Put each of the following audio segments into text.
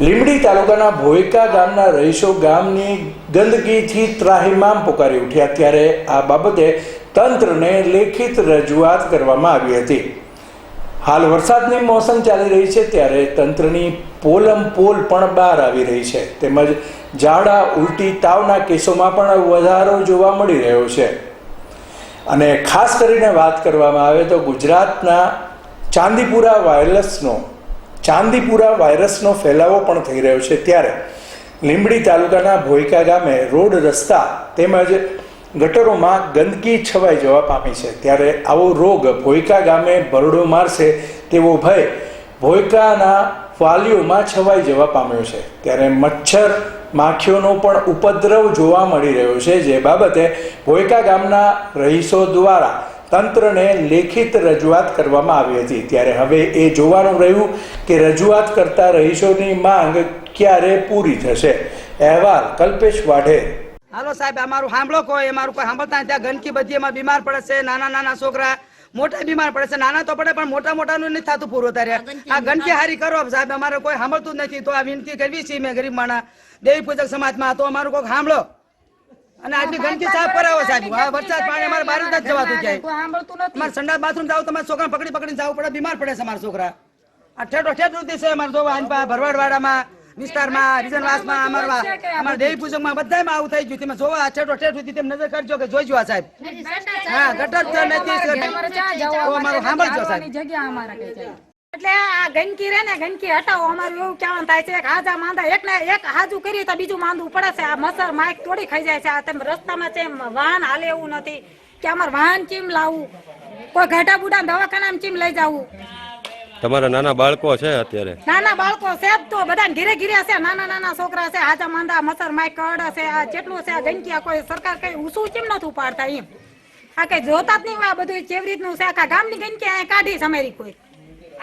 લીંબડી તાલુકાના ભોયકા ગામના રહીશો ગામની ગંદકીથી ત્રાહિમામ પોકારી ઉઠ્યા ત્યારે આ બાબતે તંત્રને લેખિત રજૂઆત કરવામાં આવી હતી. હાલ વરસાદની મોસમ ચાલી રહી છે ત્યારે તંત્રની પોલમ પોલ પણ બહાર આવી રહી છે. તેમજ ઝાડા, ઉલટી તાવના કેસોમાં પણ વધારો જોવા મળી રહ્યો છે. અને ખાસ કરીને વાત કરવામાં આવે તો ગુજરાતના ચાંદીપુરા વાયરસનો ચાંદીપુરા વાયરસનો ફેલાવો પણ થઈ રહ્યો છે ત્યારે લીંબડી તાલુકાના ભોયકા ગામે રોડ રસ્તા તેમજ ગટરોમાં ગંદકી છવાઈ જવા પામી છે. ત્યારે આવો રોગ ભોયકા ગામે ભરડો મારશે તેવો ભય ભોયકાના વાલીઓમાં છવાઈ જવા પામ્યો છે. ત્યારે મચ્છર માખીઓનો પણ ઉપદ્રવ જોવા મળી રહ્યો છે. જે બાબતે ભોયકા ગામના રહીશો દ્વારા તંત્રને લેખિત રજૂઆત કરવામાં આવી હતી. ત્યારે હવે એ જોવાનું રહ્યું કે રજૂઆત કરતા રહીશોની માંગ ક્યારે પૂરી થશે. અહેવાલ કલ્પેશ વાઢેર હાલો સાહેબ અમારું સાંભળો કોઈ અમારું કોઈ સાંભળતા નથી. ત્યાં ગંદકી બધી એમાં બીમાર પડે છે નાના નાના છોકરા મોટા બીમાર પડે છે. નાના તો પડે પણ મોટા મોટાનું નથી થતું પૂરું તારે આ ગંદકી હારી કરો સાહેબ અમારે કોઈ સાંભળતું નથી. તો આ વિનંતી કરવી છે મેં ગરીબ માણા દેવી પૂજક સમાજમાં તો અમારું કોઈ સાંભળો. અને આટલી ગંદકી સાફ કરાવો સાહેબ. આ વરસાદ પાણી અમારે બહાર જ જવાતું ક્યાંય. અમારે સંડા બાથરૂમ જાવ તમારે છોકરા પકડી પકડીને જવું પડે બીમાર પડે છે અમારા છોકરા. આ ઠેઠો ઠેઠ સુધી છે અમારે જોવા ભરવાડવાડામાં વિસ્તારમાં રીજનવાસમાં અમારા અમારા દેવી પૂજકમાં બધામાં આવું થઈ ગયું. તમે જોવા આ ઠેઠો ઠેઠ સુધી તમે નજર કરજો કે જોઈજો આ સાહેબ. હા ગટર નથી અમારું સાંભળજો સાહેબ. એટલે આ ગંદકી રે ને ગંદકી હટાવો. અમારું એવું કહેવાનું થાય છે હાજા માંદા એક ને એક હાજુ કરીએ તો બીજું માંદું પડે છે. આ મસર માઇક તોડી ખાઈ જાય છે. આ તેમ રસ્તામાં છે વાહન હાલે એવું નથી કે અમારે વાહન ચીમ લાવવું કોઈ ઘાટા બુડા દવાખાના ચીમ લઈ જવું? તમારા નાના બાળકો છે અત્યારે? નાના બાળકો છે તો. બધા ઘીરે ઘીરે છે. નાના નાના છોકરા છે હાજા માંદા મસર માઇક કડ છે. આ જેટલું છે આ ગંદકી આ કોઈ સરકાર કઈ ઊંચું કેમ નથી ઉપાડતા એમ? આ કઈ જોતા જ નહીં હોય આ બધું. કેવી રીતનું છે? આખા ગામની ગંદકી કાઢી સમારી કોઈ.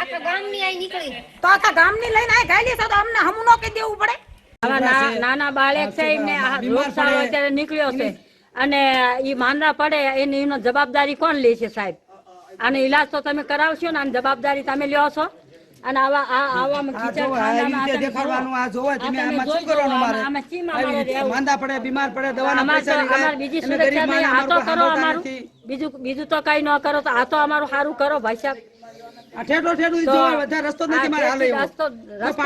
આખા ગામની આઈ નીકળી. તો આખા ગામની લઈને આઈ ગાયલી તો અમને હમું નો કહી દેવું પડે. નાના બાળક છે એમને આ રોગચાળો અત્યારે નીકળ્યો છે. અને ઈ માંદા પડે એની એનો જવાબદારી કોણ લે છે સાહેબ? આનો ઈલાજ તો તમે કરાવશો ને આની જવાબદારી તમે લ્યો છો. અને આવા આ આ કીચડ આ દેખાડવાનું આ જોવા તમે આમાં શું કરવાનું મારે? આવી રહેવું. માંદા પડે બીમાર પડે દવાના તો પૈસા નહીં બીજી સુરક્ષા નહીં આ તો કરો અમારું. બીજું બીજું તો કઈ ન કરો તો આ તો અમારું સારું કરો ભાઈ સાહેબ. આ ઠેઠો ઠેઠું વધારે રસ્તો નથી મારે હાલે રસ્તો